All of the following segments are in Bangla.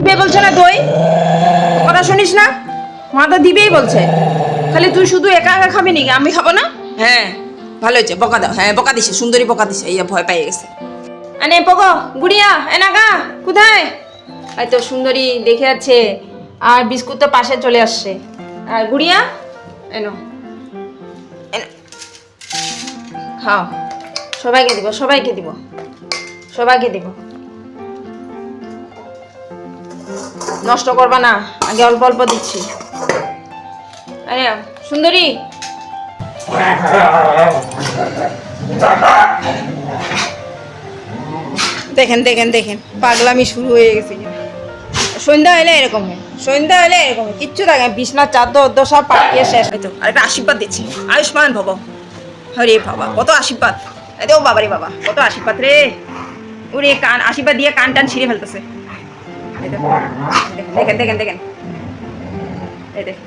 দিবে বলছে না দই কথা শুনিস না? মা তো দিবেই বলছে। খালি তুই শুধু একা একা খাবি নাকি? আমি খাব না? হ্যাঁ ভালো হয়েছে। বকা দাও। হ্যাঁ বকা দিছে সুন্দরী বকা দিছে। এই ভয় পেয়ে গেছে। আনে পগো গুড়িয়া এনাগা কোথায়? এই তো সুন্দরী দেখে যাচ্ছে আর বিস্কুট তো পাশে চলে আসছে। আর গুড়িয়া এনো। এনো। খাও। সবাইকে দিব সবাইকে দিব। সবাইকে দিব। নষ্ট করবা না। আগে অল্প অল্প দিচ্ছি। আরে, সুন্দরী। দেখেন দেখেন দেখেন, পাগলামি শুরু হয়ে গেছে। সন্ধ্যা হলে এরকম হয়। সন্ধ্যা হলে এরকম হয়। কিচ্ছু থাকে। বিছনা, চাদর অদ্দ সব পাকিয়ে শেষ হয়তো আরেকটা আশীর্বাদ দিচ্ছি। আয়ুষ্মান ভব। হরে বাবা, কত আশীর্বাদ। এতে ও বাবারে বাবা, কত আশীর্বাদ রে। ওরে কান, আশীর্বাদ দিয়ে কান টান ছিঁড়ে ফেলতেছে। দেখেন দেখেন দেখেন। এই দেখেন।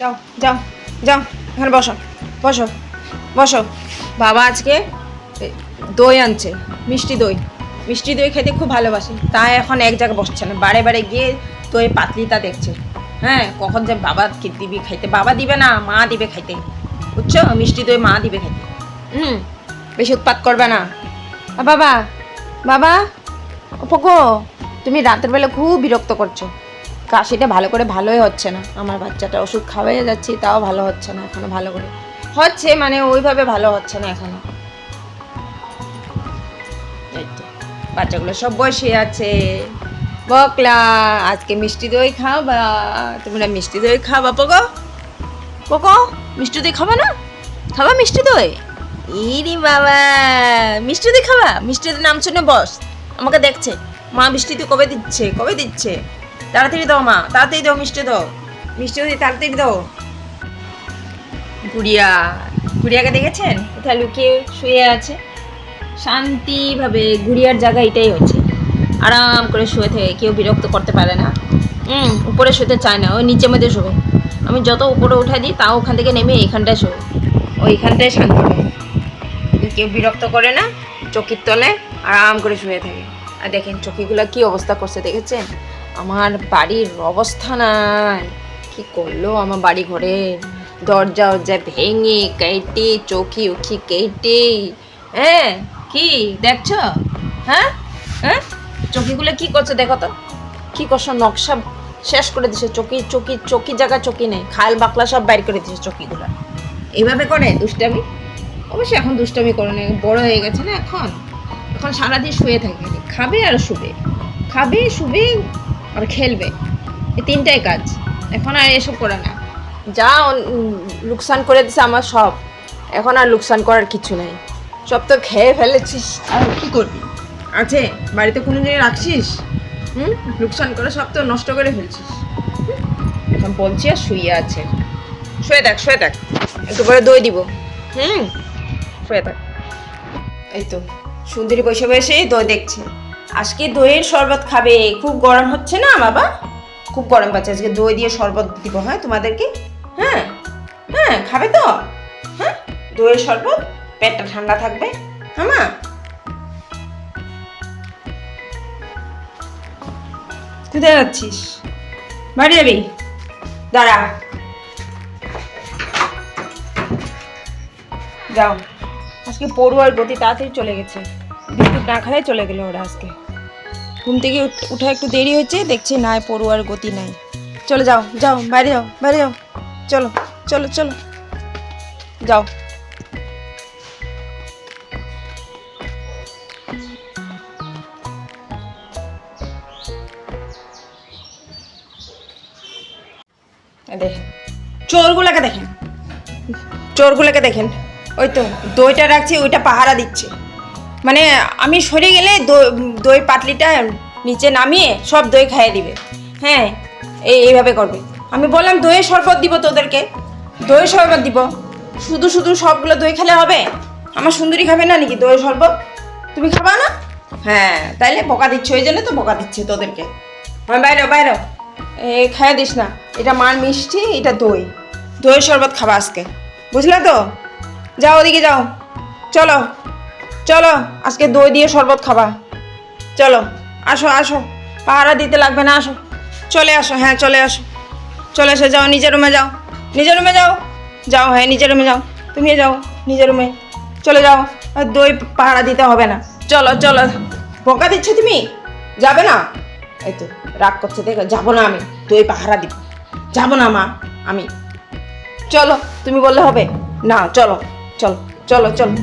যাও যাও যাও, এখানে বসো বসো বসো। বাবা আজকে দই আনছে, মিষ্টি দই। মিষ্টি দই খেতে খুব ভালোবাসে, তাই এখন এক জায়গায় বসছে না, বারে বারে গিয়ে দই পাতলিটা দেখছে। হ্যাঁ কখন যে বাবা দিবি খাইতে? বাবা দিবে না, মা দিবে খাইতে। বুঝছ? মিষ্টি দই মা দিবে খাইতে। হুম, বেশি উৎপাত করবে না। বাবা বাবা পোকো তুমি রাতের বেলা খুব বিরক্ত করছ। কাশিটা ভালো করে ভালোই হচ্ছে না। আমার বাচ্চাটা ওষুধ খাওয়াই যাচ্ছি, তাও ভালো হচ্ছে না এখনও ভালো করে। হচ্ছে মানে ওইভাবে ভালো হচ্ছে না এখনও। বাচ্চাগুলো সব বসে আছে। বকলা, আজকে মিষ্টি দই খাবা তোমরা মিষ্টি দই খাবা পোকো। পোকো, মিষ্টি দই খাবা না? খাবা মিষ্টি দই? ইরি বাবা, মিষ্টি দই খাবা মিষ্টি দই নাম শুনে বস। আমাকে দেখছে। মা মিষ্টি দই কবে দিচ্ছে? কবে দিচ্ছে? তাড়াতাড়ি দাও মা, তাড়াতাড়ি দাও মিষ্টি দাও মিষ্টি দই তাড়াতাড়ি দাও। গুড়িয়া, গুড়িয়াকে দেখেছেন? কোথায় লুকিয়ে শুয়ে আছে? শান্তিভাবে গুড়িয়ার জায়গা এটাই হচ্ছে। আরাম করে শুয়ে থাকে কেউ বিরক্ত করতে পারে না। হুম উপরে শুতে চায় না, ওই নিচে মধ্যে শোবে। আমি যত উপরে উঠাই দিই, তাও ওখান থেকে নেমে এইখানটায় শোবে। ওইখানটায় শান্তি কেউ বিরক্ত করে না, চকির তলে আরাম করে শুয়ে থাকে। আর দেখেন চকিগুলো কি অবস্থা করছে, দেখেছেন? আমার বাড়ির অবস্থা নাই। কি করল আমার বাড়ি ঘরে? দরজা দরজা ভেঙে কেটে, চৌকি উকি কেটে। হ্যাঁ কি দেখছ? হ্যাঁ হ্যাঁ? চকিগুলো কি করছে দেখো তো? কি করছ নকশা শেষ করে দিছে। চকি চকি চকি জায়গা চকি নেই। খাল, বাকলা সব বাইর করে দিছে চকিগুলা। এইভাবে করে দুষ্টামি? অবশ্যই এখন দুষ্টামি করে না বড় হয়ে গেছে না এখন? এখন সারাদিন শুয়ে থাকে। খাবে আর শুবে। খাবে, শুবে আর খেলবে। এই তিনটাই কাজ। এখন আর এসব করে না। যা লোকসান করে দিছে আমার সব। এখন আর লোকসান করার কিছু নাই। সব তো খেয়ে ফেলেছিস। আর কি করবি? আছে? বাড়িতে কোনো দিন রাখছিস? হুম? লোকসান করে সব তো নষ্ট করে ফেলছিস? এখন বলছি আর শুয়ে আছে। শুয়ে থাক শুয়ে থাক। একটু পরে দই দিব। হুম? শুয়ে থাক। এই তো, সুন্দরী বসে বসে দই দেখছে। আজকে দইয়ের শরবত খাবে। খুব গরম হচ্ছে না, বাবা? খুব গরম পাচ্ছে। আজকে দই দিয়ে শরবত দিব হ্যাঁ তোমাদেরকে? হ্যাঁ? হ্যাঁ খাবে তো? হ্যাঁ? দইয়ের শরবত? পেটটা ঠান্ডা থাকবে। হ্যাঁ মা? কোথায় যাচ্ছিস? বাড়ি যাবি? দাঁড়া। যাও। আজকে পড়ুয়ার গতি তাড়াতাড়ি চলে গেছে। বিদ্যুৎ না খালে চলে গেল ওরা আজকে। ঘুম থেকে উঠ- একটু দেরি হয়েছে, দেখছি না পড়ুয়ার গতি নাই। চলে যাও যাও, বাইরে যাও বাইরে যাও। চলো চলো চলো। যাও। চোরগুলোকে দেখেন। ওই তো দইটা রাখছি, ওইটা পাহারা দিচ্ছে। মানে আমি সরে গেলে দই- পাতলিটা নিচে নামিয়ে সব দই খাইয়ে দিবে। হ্যাঁ এই, এইভাবে করবে। আমি বললাম, দইয়ের শরবত দিব তোদেরকে। দইয়ের শরবত দিব। শুধু শুধু সবগুলো দই খেলে হবে? আমার সুন্দরী খাবে না নাকি দইয়ের শরবত? তুমি খাবা না? হ্যাঁ তাইলে বোকা দিচ্ছে, ওই জন্য তো বোকা দিচ্ছে তোদেরকে। হ্যাঁ বাইরে বাইরে। এ, খাইয়ে দিস না। এটা মার মিষ্টি, এটা দই। দইয়ের শরবত খাবা আজকে। বুঝলে তো? যাও ওদিকে যাও। চলো চলো, আজকে দই দিয়ে শরবত খাবা। চলো, আসো আসো। পাহারা দিতে লাগবে না, আসো। চলে আসো হ্যাঁ চলে আসো। চলে এসে, যাও, নিজের রুমে যাও। নিজের রুমে যাও? যাও হ্যাঁ নিজের রুমে যাও। তুমি যাও, নিজের রুমে। চলে যাও দই পাহারা দিতে হবে না। চলো চলো। বকা দিচ্ছ তুমি? যাবে না? এই তো, রাগ করছে, দেখো, যাব না আমি। দই পাহারা দিব। যাব না, মা, আমি। চলো, তুমি বললে হবে। না, চলো চলো চলো চলো।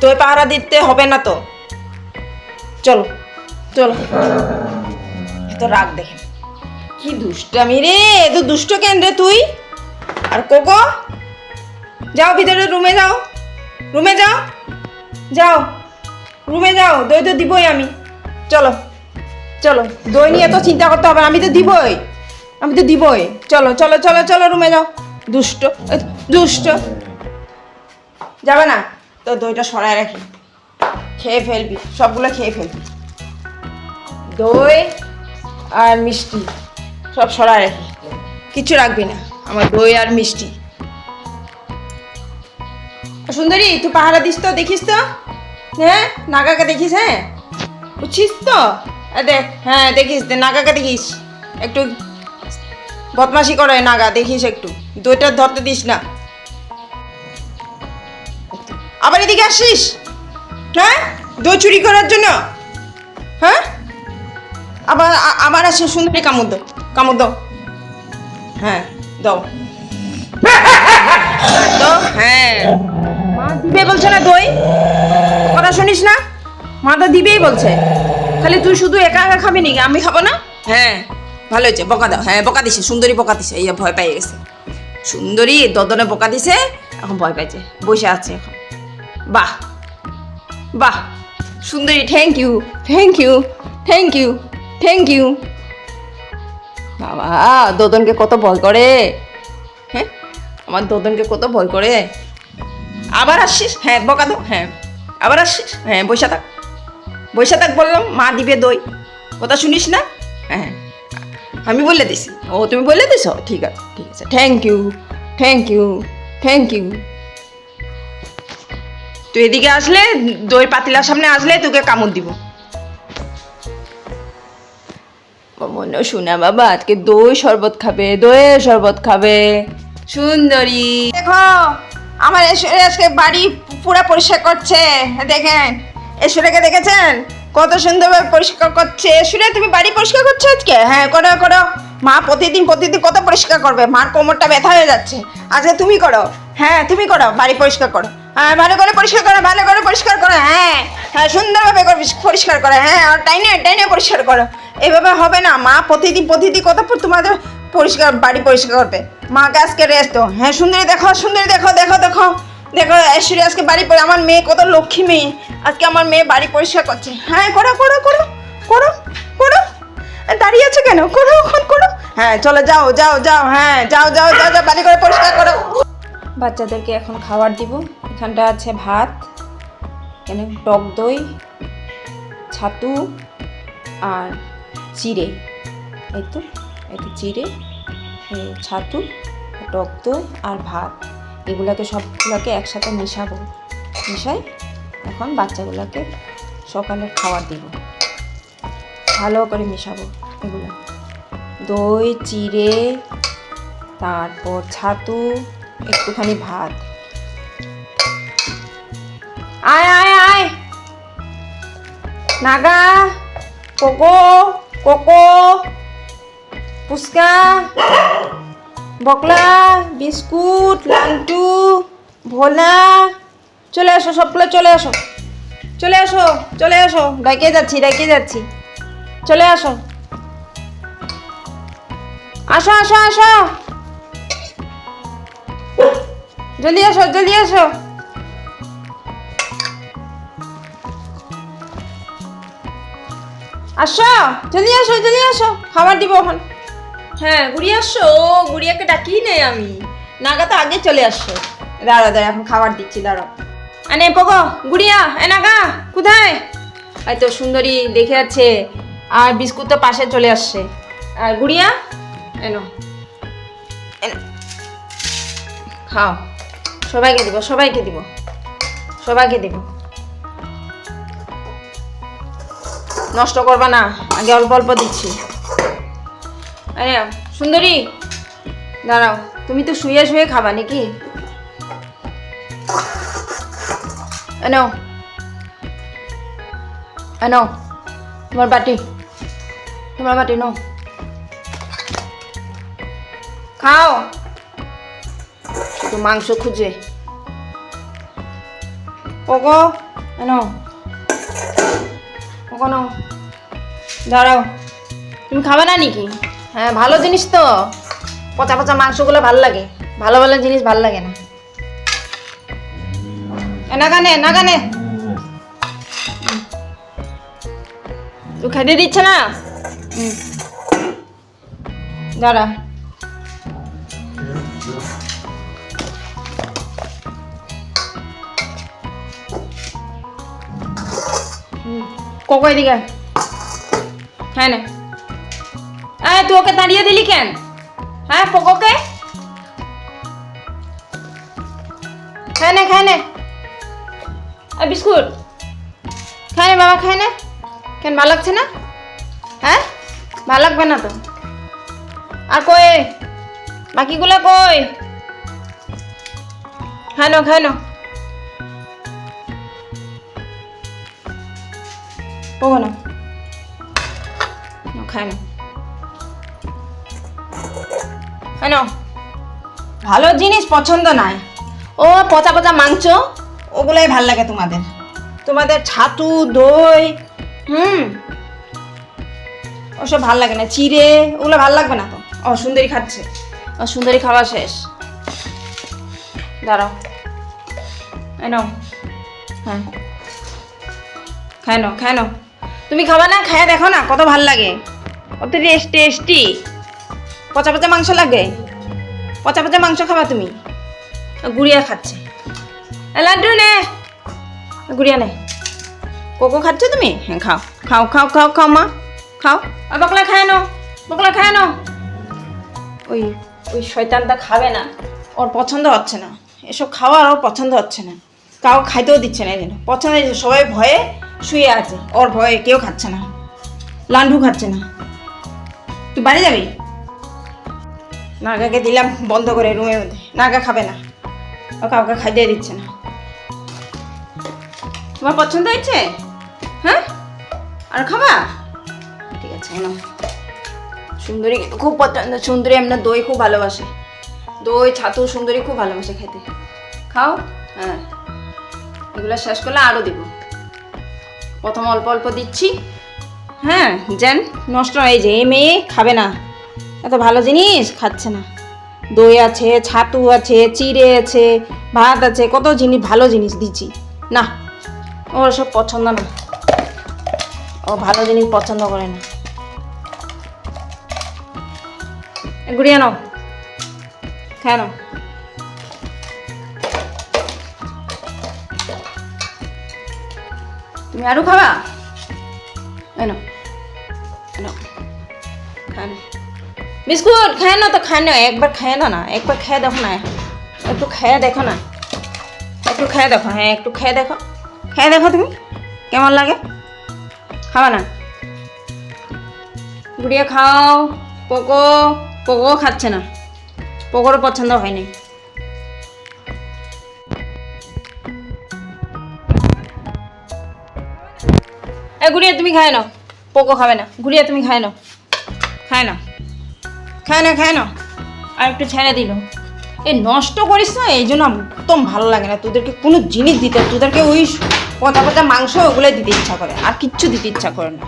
দই পাহারা দিতে হবে না তো। চলো চলো। এত রাগ দেখেন কি দুষ্টামি রে, এত দুষ্ট কেন রে তুই? আর কোকো? যাও ভিতরে, রুমে যাও। রুমে যাও। যাও। রুমে যাও, দই তো দিবই আমি। চলো চলো, দই নিয়ে তো চিন্তা করতে হবে আমি তো দিবই। আমি তো দিবই। চলো চলো চলো চলো, রুমে যাও। দুষ্ট দুষ্ট। যাবে না, তো দইটা সরায় রাখি। খেয়ে ফেলবি, সবগুলো খেয়ে ফেলবি। দই আর মিষ্টি, সব সরায় রাখি। কিছু রাখবি না, আমার দই আর মিষ্টি। সুন্দরী, তুই পাহারা দিস তো, দেখিস তো? হ্যাঁ নাগাকে দেখিস হ্যাঁ? বুঝছিস তো? দেখ হ্যাঁ দেখিস নাগাকে দেখিস। একটু বদমাশি করে, নাগা, দেখিস একটু। দইটা ধরতে দিস না। আবার এদিকে আসিস? হ্যাঁ? দই চুরি করার জন্য? হ্যাঁ? আবার আবার আসে সুন্দরী কামড় দাও কামড় দাও। হ্যাঁ দাও। হ্যাঁ। মা দিবে বলছে না দই? কথা শুনিস না? মা তো দিবেই বলছে। খালি তুই শুধু একা একা খাবি নাকি? আমি খাব না? হ্যাঁ ভালো হয়েছে, বকা দাও। হ্যাঁ বকা দিছে, সুন্দরী বকা দিছে। এই ভয় পেয়ে গেছে। সুন্দরী দদনে বকা দিছে, এখন ভয় পাইছে, বসে আছে এখন। বাহ বাহ, সুন্দরী thank you thank you thank you thank you বাবা, দদনকে কত ভয় করে। হ্যাঁ আমার দদনকে কত ভয় করে। আবার আসছিস? হ্যাঁ বকা দো হ্যাঁ। আবার আসছিস? হ্যাঁ বৈশা থাক। বৈশা থাক বললাম, মা দিবে দই। কথা শুনিস না? হ্যাঁ। আমি বলে দিছি। ও তুমি বলে দিছ? ঠিক আছে ঠিক আছে। Thank you thank you thank you তুই এদিকে আসলে দই পাতিলার সামনে আসলে তোকে কামড় দিব। মনে শোনা বাবা আজকে দই শরবত খাবে দইয়ের শরবত খাবে। সুন্দরী। দেখো আমার এসরে আজকে বাড়ি পুরা পরিষ্কার করছে দেখেন এসুরেকে দেখেছেন? কত সুন্দরভাবে পরিষ্কার করছে। এসুরে তুমি বাড়ি পরিষ্কার করছ আজকে? হ্যাঁ করো করো। মা প্রতিদিন প্রতিদিন কত পরিষ্কার করবে। মার কোমরটা ব্যথা হয়ে যাচ্ছে। আজকে তুমি করো। হ্যাঁ তুমি করো। বাড়ি পরিষ্কার করো। হ্যাঁ ভালো করে পরিষ্কার করো, ভালো করে পরিষ্কার করো। হ্যাঁ হ্যাঁ সুন্দরভাবে করে পরিষ্কার করো। হ্যাঁ আর টাইনে টাইনে পরিষ্কার করো। এভাবে হবে না। মা প্রতিদিন প্রতিদিন কত তোমাদের পরিষ্কার, বাড়ি পরিষ্কার করবে। মাকে আজকে রেস্ট হ্যাঁ সুন্দরী দেখো সুন্দরী দেখো দেখো দেখো। দেখো ঐশ্বরী আজকে বাড়ি পরি আমার মেয়ে কত লক্ষ্মী মেয়ে। আজকে আমার মেয়ে বাড়ি পরিষ্কার করছে। হ্যাঁ করো করো করো করো করো। দাঁড়িয়ে আছে কেন? করো, এখন করো। হ্যাঁ চলো, যাও যাও যাও হ্যাঁ যাও যাও যাও যাও, বাড়ি করে পরিষ্কার করো। বাচ্চাদেরকে এখন খাবার দিব। এখানটা আছে ভাত, এখানে টক দই, ছাতু আর চিড়ে। এই তো এই তো চিড়ে ছাতু, টক দই আর ভাত। এগুলোকে সবগুলোকে একসাথে মিশাবো। মিশাই এখন বাচ্চাগুলোকে সকালে খাবার দিব। ভালো করে মিশাবো এগুলো। দই, চিড়ে, তারপর ছাতু, একটুখানি ভাত। আয় আয় আয়! Naga, cocoa Koko Puchka Bokla, biscuit Lantu Bhola. চলে আসো, সবগুলো চলে আসো। চলে আসো চলে আসো। ডাকে যাচ্ছি ডাকে যাচ্ছি। চলে আসো। আসো আসো আসো। জলদি আসো জলদি আসো। আসো, জলদি আসো জলদি আসো। খাবার দিব এখন। হ্যাঁ গুড়িয়া আসো। ও, গুড়িয়াকে ডাকি নেই আমি। নাগা তো আগে চলে আসছে। দাঁড়া দাঁড়া, এখন খাবার দিচ্ছি দাঁড়াও আনে পগো, গুড়িয়া, এ নাগা, কোথায়? এই তো সুন্দরী দেখে আছে আর বিস্কুট তো পাশে চলে আসছে। আর গুড়িয়া এনো এনো। খাও। সবাইকে দিব সবাইকে দিব। সবাইকে দিব। নষ্ট করবা না। আগে অল্প অল্প দিচ্ছি। আরে, সুন্দরী। দাঁড়াও, তুমি তো শুয়ে শুয়ে খাবা নাকি? এনো এনো তোমার বাটি। তোমার বাটি নো খাও। মাংস খুঁজে। ওগো এনো ওগো নাও। দাঁড়াও। তুমি খাবে না নাকি? হ্যাঁ ভালো জিনিস তো। পচা পচা মাংসগুলো ভালো লাগে। ভালো ভালো জিনিস ভালো লাগে না। নাগানে নাগানে। তুই খেতে দিচ্ছে না। দাঁড়া। কোকো এদিকে। হ্যাঁ না। এই, তুই ওকে দাঁড়িয়ে দিলি কেন? হ্যাঁ পোকোকে? খায় নে খায় নে। বিস্কুট। খায় নে বাবা খায় নে। কেন ভালো লাগছে না? হ্যাঁ? ভালো লাগবে না তো। আর কই? বাকিগুলো কই? খায় নো খায় নো পোকো না খায় না কেন ভালো জিনিস পছন্দ নয় ও পচা পচা মাংস, ওগুলোই ভালো লাগে তোমাদের। তোমাদের ছাতু, দই, হুম, ওসব ভালো লাগে না। চিড়ে, ওগুলো ভালো লাগবে না তো? ও, সুন্দরী খাচ্ছে। ও, সুন্দরী খাওয়া শেষ। দাঁড়াও। এনো হ্যাঁ। খায় নাও। তুমি খাবা না, খায় দেখো না, কত ভালো লাগে। কত টেস্ট, টেস্টি। পচা পচা মাংস লাগে পচা পচা মাংস খাবা তুমি। গুড়িয়া খাচ্ছে। লাড্ডু নে। গুড়িয়া নে। কোকো খাচ্ছ তুমি? হ্যাঁ খাও। খাও খাও খাও খাও মা। খাও। আর বকলা খায় নো বকলা খায় নো ওই ওই শয়তানটা খাবে না। ওর পছন্দ হচ্ছে না। এসব খাওয়ার ওর পছন্দ হচ্ছে না। কাউ খাইতেও দিচ্ছে না এই জন্য পছন্দ সবাই ভয়ে শুয়ে আছে। ওর ভয়ে কেউ খাচ্ছে না। লান্ডু খাচ্ছে না। তুই বাড়ি যাবি? নাগাকে দিলাম বন্ধ করে রুমের মধ্যে। নাগা খাবে না। ও কাউকে খাইতে দিচ্ছে না। তোমার পছন্দ হয়েছে? হ্যাঁ? আর খাবা? ঠিক আছে নাও সুন্দরী খুব পছন্দ। সুন্দরী আমরা দই খুব ভালোবাসে। দই, ছাতু, সুন্দরী খুব ভালোবাসে খেতে। খাও? হ্যাঁ। এগুলো শেষ করলে আরও দিব। প্রথম অল্প অল্প দিচ্ছি। হ্যাঁ যেন নষ্ট হয়ে এই মেয়ে খাবে না। এত ভালো জিনিস? খাচ্ছে না। দই আছে, ছাতু আছে, চিড়ে আছে, ভাত আছে, কত জিনিস, ভালো জিনিস দিচ্ছি। না ওর সব পছন্দ না। ও ভালো জিনিস পছন্দ করে না। গুড়িয়ে নাও। নাও। তুমি আরও খাবা? এনো বিস্কুট, খায় না তো খায় না, একবার খায় না না, একবার খেয়ে দেখো না। একটু খেয়ে দেখো না। একটু খেয়ে দেখো হ্যাঁ একটু খেয়ে দেখো। খেয়ে দেখো তুমি, কেমন লাগে? খাওয়া না? গুড়িয়া খাও, পোকো পোকো খাচ্ছে না। পোকোরও পছন্দ হয়নি। এ গুড়িয়া তুমি খায় নাও, পোকো খাবে না। গুড়িয়া তুমি খায় নাও, খায় না খায় না খায় না। আর একটু ছেড়ে দিল। এ নষ্ট করিস না, এই জন্য একদম ভালো লাগে না। তোদেরকে কোনো জিনিস দিতে, তোদেরকে ওই পচা পচা মাংস ওগুলো দিতে ইচ্ছা করে। আর কিচ্ছু দিতে ইচ্ছা করে না।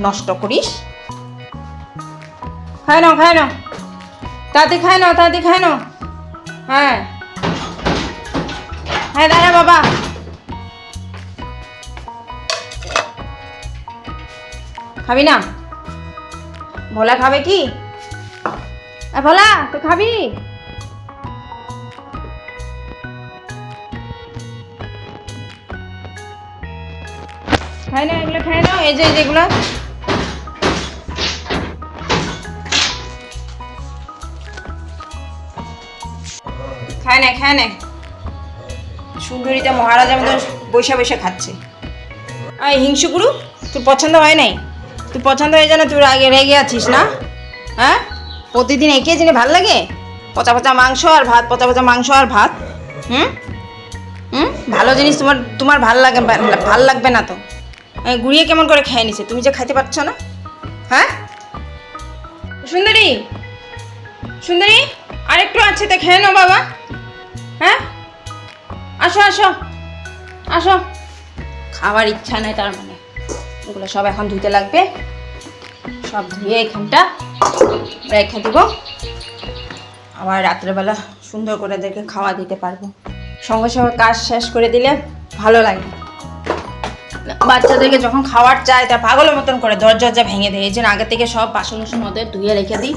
নষ্ট করিস? খায় না খায় নাও। তাড়াতাড়ি খায় নাও তাড়াতাড়ি খায় না হ্যাঁ। হ্যাঁ দাঁড়া বাবা। খাবি না? ভোলা খাবে কি? ভোলা, তুই খাবি? খাই না, এগুলো খাই না, এই যে যেগুলো খায় না খায় না। সুন্দরীটা মহারাজা মতো বৈশা বৈশা খাচ্ছে। আয় হিংসুগুরু তোর পছন্দ হয় নাই? তুই পছন্দ হয়ে জানা তুই আগে রেগে আছিস না? হ্যাঁ? প্রতিদিন একে জিনিস ভালো লাগে? পচা পচা মাংস আর ভাত, পচা পচা মাংস আর ভাত? হুম? হুম? ভালো জিনিস তোমার তোমার ভালো লাগে ভালো লাগবে না তো? গুড়িয়ে কেমন করে খেয়ে নিছে? তুমি যে খাইতে পারছ না? হ্যাঁ? সুন্দরী? সুন্দরী? আরেকটু আছে তো, খেয়ে নাও বাবা। হ্যাঁ? আসো আসো। আসো। খাওয়ার ইচ্ছা নাই তার মানে। ওগুলো সব এখন ধুতে লাগবে। সব ধুয়ে এখানটা রেখে দিব। আবার রাত্রেবেলা সুন্দর করে দেখে খাওয়া দিতে পারব। সঙ্গে সঙ্গে কাজ শেষ করে দিলে ভালো লাগে। বাচ্চাদেরকে যখন খাওয়ার চায় তা পাগলের মতন করে দরজা ভেঙে দেয়। এই জন্য আগে থেকে সব বাসন উসন ওদের ধুয়ে রেখে দিই।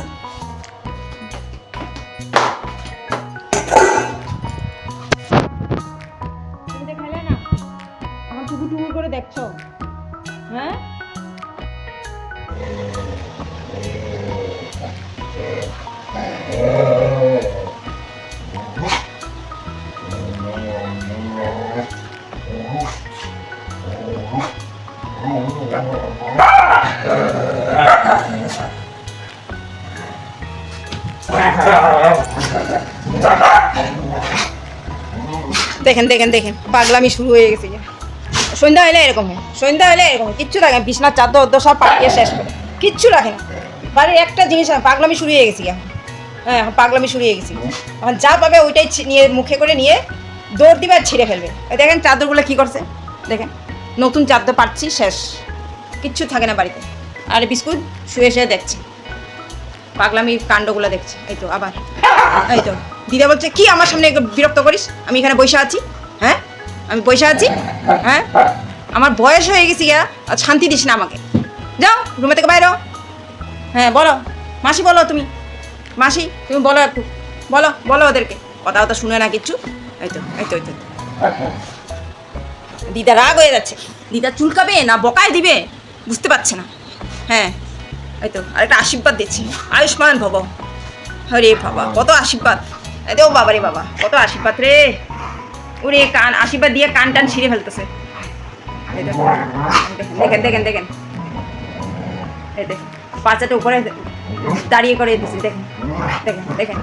দেখেন দেখেন দেখেন। পাগলামি শুরু হয়ে গেছে সন্ধ্যা হলে এরকম হয়। সন্ধ্যা হলে এরকম কিচ্ছু রাখে না। বিছনার চাদর অদ্দর সব পাকিয়ে শেষ করে। কিচ্ছু রাখে না বাড়ির একটা জিনিস পাগলামি শুরু হয়ে গেছি এখন হ্যাঁ এখন পাগলামি শুরু হয়ে গেছি এখন যা পাবে ওইটাই নিয়ে, মুখে করে নিয়ে দৌড় দিবে আর ছিঁড়ে ফেলবে। দেখেন চাদরগুলো কী করছে? দেখেন, নতুন চাদর পাচ্ছি শেষ। কিচ্ছু থাকে না বাড়িতে। আর বিস্কুট শুয়ে শুয়ে দেখছি। পাগলামি কাণ্ডগুলো দেখছি। এই তো, আবার। এই তো। দিদা বলছে, কি আমার সামনে বিরক্ত করিস? আমি এখানে বসে আছি। হ্যাঁ? আমি বসে আছি। হ্যাঁ? আমার বয়স হয়ে গেছি গা আর শান্তি দিস না আমাকে। যাও, রুমে থেকে বাইরে। হ্যাঁ বলো। মাসি, বলো তুমি। মাসি, তুমি বলো একটু। বলো বলো ওদেরকে। কথা কথা শুনে না কিচ্ছু। এই তো এই তো এই তো। দিদা রাগ হয়ে যাচ্ছে। দিদা চুলকাবে না বকায় দিবে? বুঝতে পারছে না। হ্যাঁ এই তো। আরেকটা আশীর্বাদ দিচ্ছি। আয়ুষ্মান ভব। হরে বাবা কত আশীর্বাদ। এই তো বাবা রে বাবা, কত আশীর্বাদ রে। ওরে কান, আশীর্বাদ দিয়ে কান টান ছিঁড়ে ফেলতেছে। দেখেন দেখেন দেখেন। দেখেন বাচ্চাটা উপরে দাঁড়িয়ে করে দিচ্ছি দেখেন দেখেন দেখেন।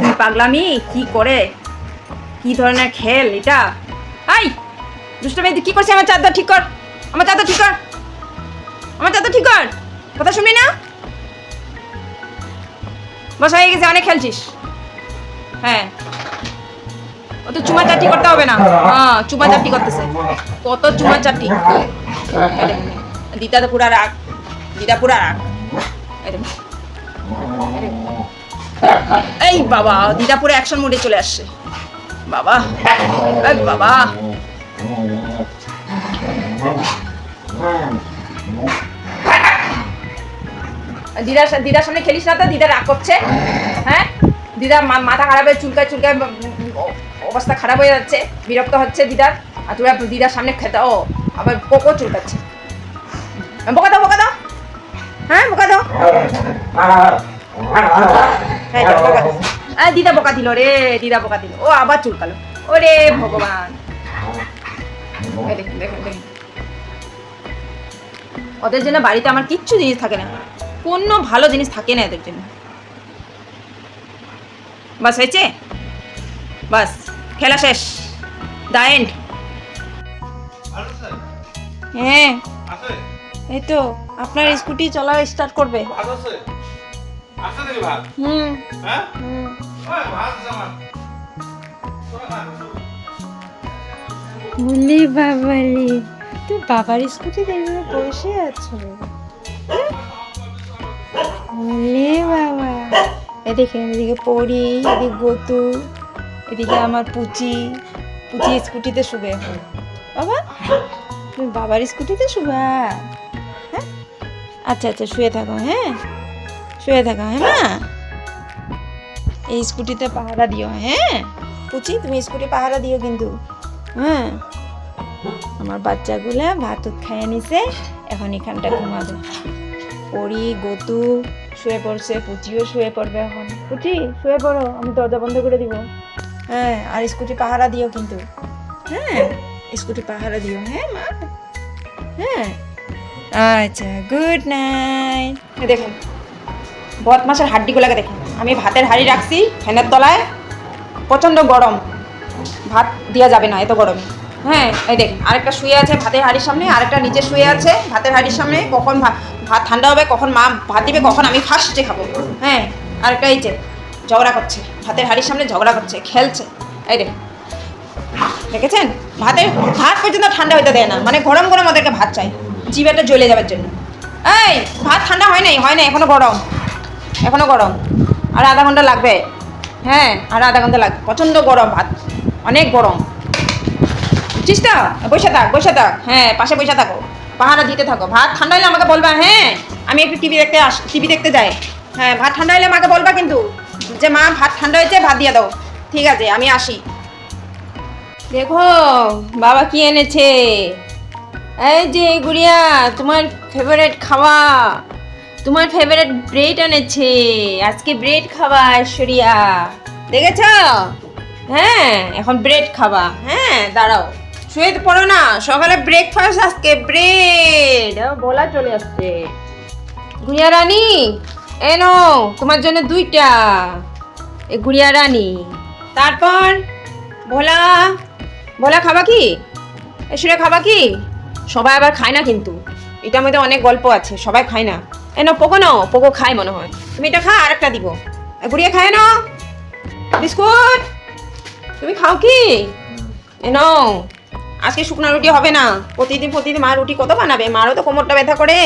কি পাগলামি, কি করে? কি ধরনের খেল এটা? আই দুষ্ট মেয়ে কি করছিস? আমার চাদর ঠিক কর। আমার চাদর ঠিক কর। আমার চাদর ঠিক কর। কথা শুনবি না? বসা হয়ে গেছে, অনেক খেলছিস। হ্যাঁ। ও তো চুমা চাটি করতে হবে না? হ্যাঁ চুমা চাটি করতেছে। কত চুমা চাটি দিদা তো পুরা রাগ। দিদা পুরা রাগ। এই বাবা, দিদা পুরো অ্যাকশন মোডে চলে আসছে। বাবা, এই বাবা। দিদার দিদার সামনে খেলিস না তো? দিদা রাগ করছে। হ্যাঁ? দিদা মা- মাথা খারাপ হয়ে চুলকায় চুলকায় অবস্থা খারাপ হয়ে যাচ্ছে বিরক্ত হচ্ছে দিদার। আর তোরা দিদার সামনে খেতে ও আবার কোকো চুলকাচ্ছে। বোকা দাও বোকা দাও। হ্যাঁ বোকা দাও। হ্যাঁ, দিদা বোকা দিল রে দিদা বোকা দিল। ও আবার চুলকালো। ওরে ভগবান। ওদের জন্য বাড়িতে আমার কিচ্ছু জিনিস থাকে না। কোনো ভালো জিনিস থাকে না এদের জন্য। বাস হয়েছে? বাস, খেলা শেষ। The end. হ্যাঁ। এই তো, আপনার স্কুটি চলা স্টার্ট করবে। হুম। হুম। বলি বাবালি তুই বাবার স্কুটি দেখবে বসে আছো? বলে বাবা। এ দেখেন এদিকে পড়ি এদিকে গতু, এদিকে আমার পুচি পুচি স্কুটিতে শুবে। বাবা, তুমি বাবার স্কুটিতে শুবা? হ্যাঁ? আচ্ছা আচ্ছা শুয়ে থাকো হ্যাঁ? শুয়ে থাকো হ্যাঁ মা? এই স্কুটিতে পাহারা দিও হ্যাঁ? পুচি, তুমি স্কুটি পাহারা দিও কিন্তু। হ্যাঁ? আমার বাচ্চাগুলা ভাত খাইয়ে নিছে, এখন এখানটা ঘুমাবে। পড়ি গতু শুয়ে পড়ছে পুচিও শুয়ে পড়বে এখন। পুচি শুয়ে পড়ো আমি দরজা বন্ধ করে দিব। হ্যাঁ আর স্কুটি পাহারা দিও কিন্তু। হ্যাঁ স্কুটি পাহারা দিও। হ্যাঁ মা। হ্যাঁ। আচ্ছা গুড নাইট দেখেন বদ মাসের হাড্ডিগুলোকে দেখেন আমি ভাতের হাঁড়ি রাখছি ফ্যানের তলায়। প্রচণ্ড গরম। ভাত দেওয়া যাবে না এত গরমে। হ্যাঁ এই দেখেন আরেকটা শুয়ে আছে ভাতের হাঁড়ির সামনে আরেকটা নিচে শুয়ে আছে ভাতের হাঁড়ির সামনে। কখন ভাত ঠান্ডা হবে, কখন মা ভাত দিবে, কখন আমি ফার্স্টে খাব। হ্যাঁ আরেকটা এই যে, ঝগড়া করছে। ভাতের হাঁড়ির সামনে ঝগড়া করছে, খেলছে। এই রে দেখেছেন? ভাতের ভাত পর্যন্ত ঠান্ডা হইতে দেয় না। মানে গরম গরম ওদেরকে ভাত চাই। জিভেটা জ্বলে যাওয়ার জন্য। এই, ভাত ঠান্ডা হয় নাই, হয় না এখনও গরম। এখনও গরম। আর আধা ঘণ্টা লাগবে। হ্যাঁ আর আধা ঘণ্টা লাগবে প্রচণ্ড গরম ভাত। অনেক গরম। বুঝছিস তো? বসে থাক বসে থাক। হ্যাঁ পাশে বসে থাকো। পাহারা দিতে থাকো। ভাত ঠান্ডা হলে আমাকে বলবা হ্যাঁ আমি একটু টিভি দেখতে আস টিভি দেখতে যাই। হ্যাঁ ভাত ঠান্ডা হলে আমাকে বলবা কিন্তু, যে মা, ভাত ঠান্ডা হয়েছে, ভাত দিয়ে দাও। ঠিক আছে, আমি আসি। দেখো, বাবা কি এনেছে? এই যে গুড়িয়া, তোমার ফেভারিট খাওয়া। তোমার ফেভারিট ব্রেড এনেছে। আজকে ব্রেড খাবা ঐশ্বরিয়া। দেখেছ? হ্যাঁ এখন ব্রেড খাবা হ্যাঁ দাঁড়াও। শুয়ে তো পড়ো না, সকালে ব্রেকফাস্ট আজকে ব্রেড বলা চলে আসছে। গুড়িয়া রানী এনো তোমার জন্য দুইটা। এ গুড়িয়া রানী। তারপর, ভোলা ভোলা খাবা কি? এসরে খাবা কি? সবাই আবার খায় না কিন্তু। এটার মধ্যে অনেক গল্প আছে, সবাই খায় না। এ না পোকো নাও, পোকো খায় মনে হয়। তুমি এটা খা আর একটা দিব গুড়িয়া খায় না? বিস্কুট? তুমি খাও কি? এ নাও। আজকে শুকনো রুটি হবে না। প্রতিদিন প্রতিদিন মা রুটি কত বানাবে? মারও তো কোমরটা ব্যথা করে।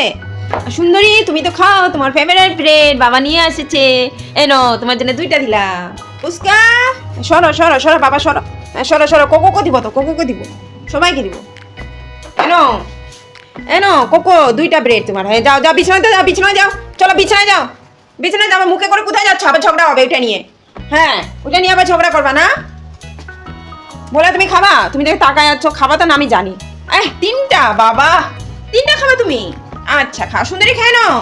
সুন্দরী তুমি তো খাও তোমার ফেভারিট ব্রেড বাবা নিয়ে এসেছে এনো তোমার জন্য দুইটা দিলাম। ফুচকা? সরো সরো সরো বাবা সরো। হ্যাঁ, সরো সরো কোকোকে দিব তো কোকোকে দিব। সবাইকে দিব। এনো এনো কোকো দুইটা ব্রেড তোমার। হ্যাঁ যাও যাও বিছানাতে যাও বিছানায় যাও। চলো বিছানায় যাও। বিছানায় যাও মুখে করে কোথায় যাচ্ছ? আবার ঝগড়া হবে ওইটা নিয়ে। হ্যাঁ ওইটা নিয়ে আবার ঝগড়া করবা না? বলে, তুমি খাবা? তুমি দেখে তাকায় যাচ্ছ খাবা তো না, আমি জানি। এহ তিনটা, বাবা। তিনটা খাবা তুমি? আচ্ছা খাও সুন্দরী খেয়ে নাও।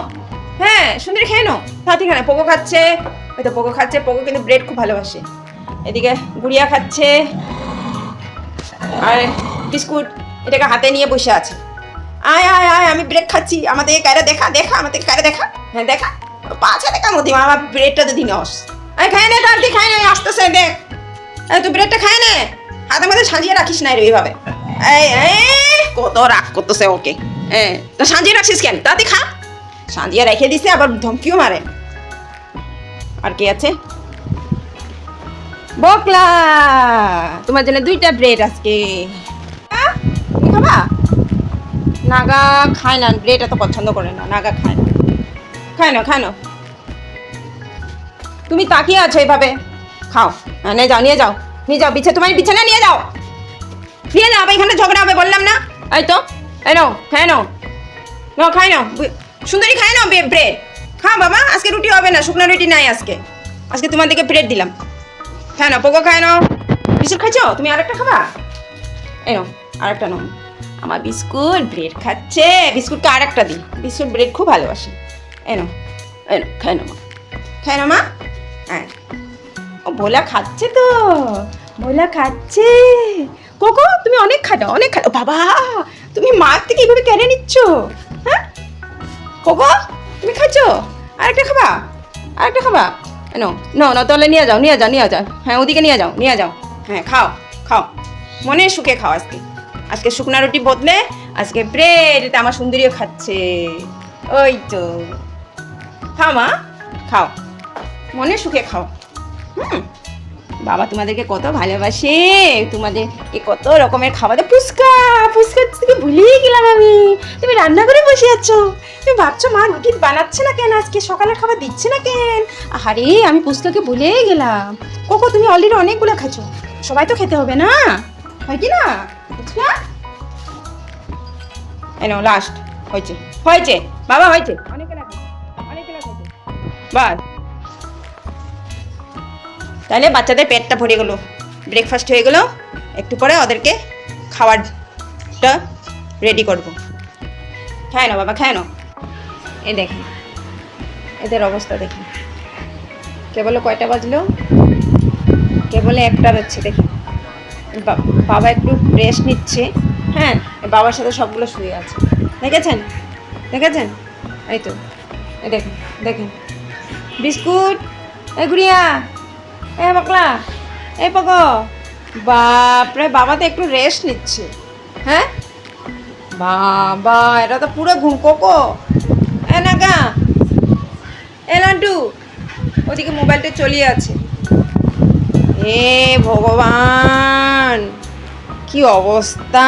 হ্যাঁ সুন্দরী খেয়ে নাও। তাড়াতাড়ি খানে পোকো খাচ্ছে। ওই তো পোকো খাচ্ছে, পোকো কিন্তু ব্রেড খুব ভালোবাসে। এদিকে গুড়িয়া খাচ্ছে। আর, বিস্কুট, এটাকে হাতে নিয়ে বসে আছে। আয় আয় আয়, আমি ব্রেড খাচ্ছি। আমাদের কায়রা দেখা দেখা আমাদের কায়রা দেখা। হ্যাঁ দেখা। পাঁচ দেখা মধ্যে আমার ব্রেডটা তো দিনে অস আয় খায় নে তাড়াতাড়ি খায় নে, আসতেছে, দেখ। তুই ব্রেডটা খায় নে। হাতের মধ্যে সাজিয়ে রাখিস না এইভাবে এই এই, কত রাগ করতেছে ওকে। হ্যাঁ তো সাজিয়ে রাখিস কেন? তাড়াতাড়ি খা। সাজিয়ে রেখে দিছে আবার ধমকিও মারে। আর কি আছে? বকলা! তোমার জন্য দুইটা ব্রেড আজকে। খাবা? নাগা খায় না ব্রেড এত পছন্দ করে না নাগা খায় না। খায় না খায় না। তুমি তাকিয়ে আছো এভাবে। খাও হ্যাঁ নিয়ে যাও নিয়ে যাও। নিয়ে যাও, বিছে তোমার বিছানা নিয়ে যাও। নিয়ে যাও এখানে ঝগড়া হবে, বললাম না। এই তো, এই নাও, খায় নাও। নাও খাই নাও। সুন্দরী খায় নাও ব্রেড। খা বাবা, আজকে রুটি হবে না, শুকনো রুটি নাই আজকে। আজকে তোমার দিকে ব্রেড দিলাম। খায় না পোকো খায় নাও। বিস্কুট খাইছো? তুমি আরেকটা খাবা? এই নাও, আরেকটা নাও। আমার বিস্কুট ব্রেড খাচ্ছে। বিস্কুটটা আরেকটা দিই। বিস্কুট, ব্রেড খুব ভালোবাসি। এই নাও এই নাও খায় নাও মা। হ্যাঁ। ও, ভোলা খাচ্ছে তো। ভোলা খাচ্ছে। কোকো, তুমি অনেক খাটো অনেক খাটো। বাবা, তুমি মার থেকে এইভাবে কেড়ে নিচ্ছ? হ্যাঁ? কোকো, তুমি খাচ্ছ? আরেকটা খাবা? আরেকটা খাবা? নো নো নো তাহলে নিয়ে যাও নিয়ে যাও নিয়ে যাও। হ্যাঁ ওদিকে নিয়ে যাও নিয়ে যাও। হ্যাঁ খাও খাও। মনে সুখে খাও আজকে। আজকে শুকনা রুটি বদলে, আজকে ব্রেড এটা আমার সুন্দরীও খাচ্ছে। ওই তো। খাও মা, খাও। মনে সুখে খাও। হুম। বাবা তোমাদেরকে কত ভালোবাসে। তোমাদেরকে কত রকমের খাবার। ফুচকা। ফুচকা থেকে ভুলেই গেলাম আমি। তুমি রান্না করে বসে আছো। তুমি ভাবছ মা রুটি বানাচ্ছে না কেন? আজকে সকালের খাবার দিচ্ছে না কেন? আরে আমি ফুচকাকে ভুলেই গেলাম। কোকো, তুমি অলরেডি অনেকগুলো খাচ্ছো। সবাই তো খেতে হবে না? হয় কি না? ফুচকা? এনো লাস্ট হয়েছে। হয়েছে। বাবা, হয়েছে। অনেকগুলো খাইছে অনেকগুলো খাইছে বাস। তাহলে বাচ্চাদের পেটটা ভরে গেলো। ব্রেকফাস্ট হয়ে গেলো। একটু পরে ওদেরকে খাবারটা রেডি করব। খায় না বাবা, খায় না এ দেখেন, এদের অবস্থা দেখেন। কেবল কয়টা বাজলো? কেবল একটা বাচ্চা দেখি বাবা একটু রেস্ট নিচ্ছে হ্যাঁ? বাবার সাথে সবগুলো শুয়ে আছে। দেখেছেন? দেখেছেন? এই তো দেখেন দেখেন। বিস্কুট এ গুড়িয়া। এ পাকলা এ পক বাপরে বাবা তো একটু রেস্ট নিচ্ছে হ্যাঁ বাবা এটা তো পুরো ঘুম কোকো এ নাগা এ লান্টু ওদিকে মোবাইলটা চলিয়ে আছে হে ভগবান কি অবস্থা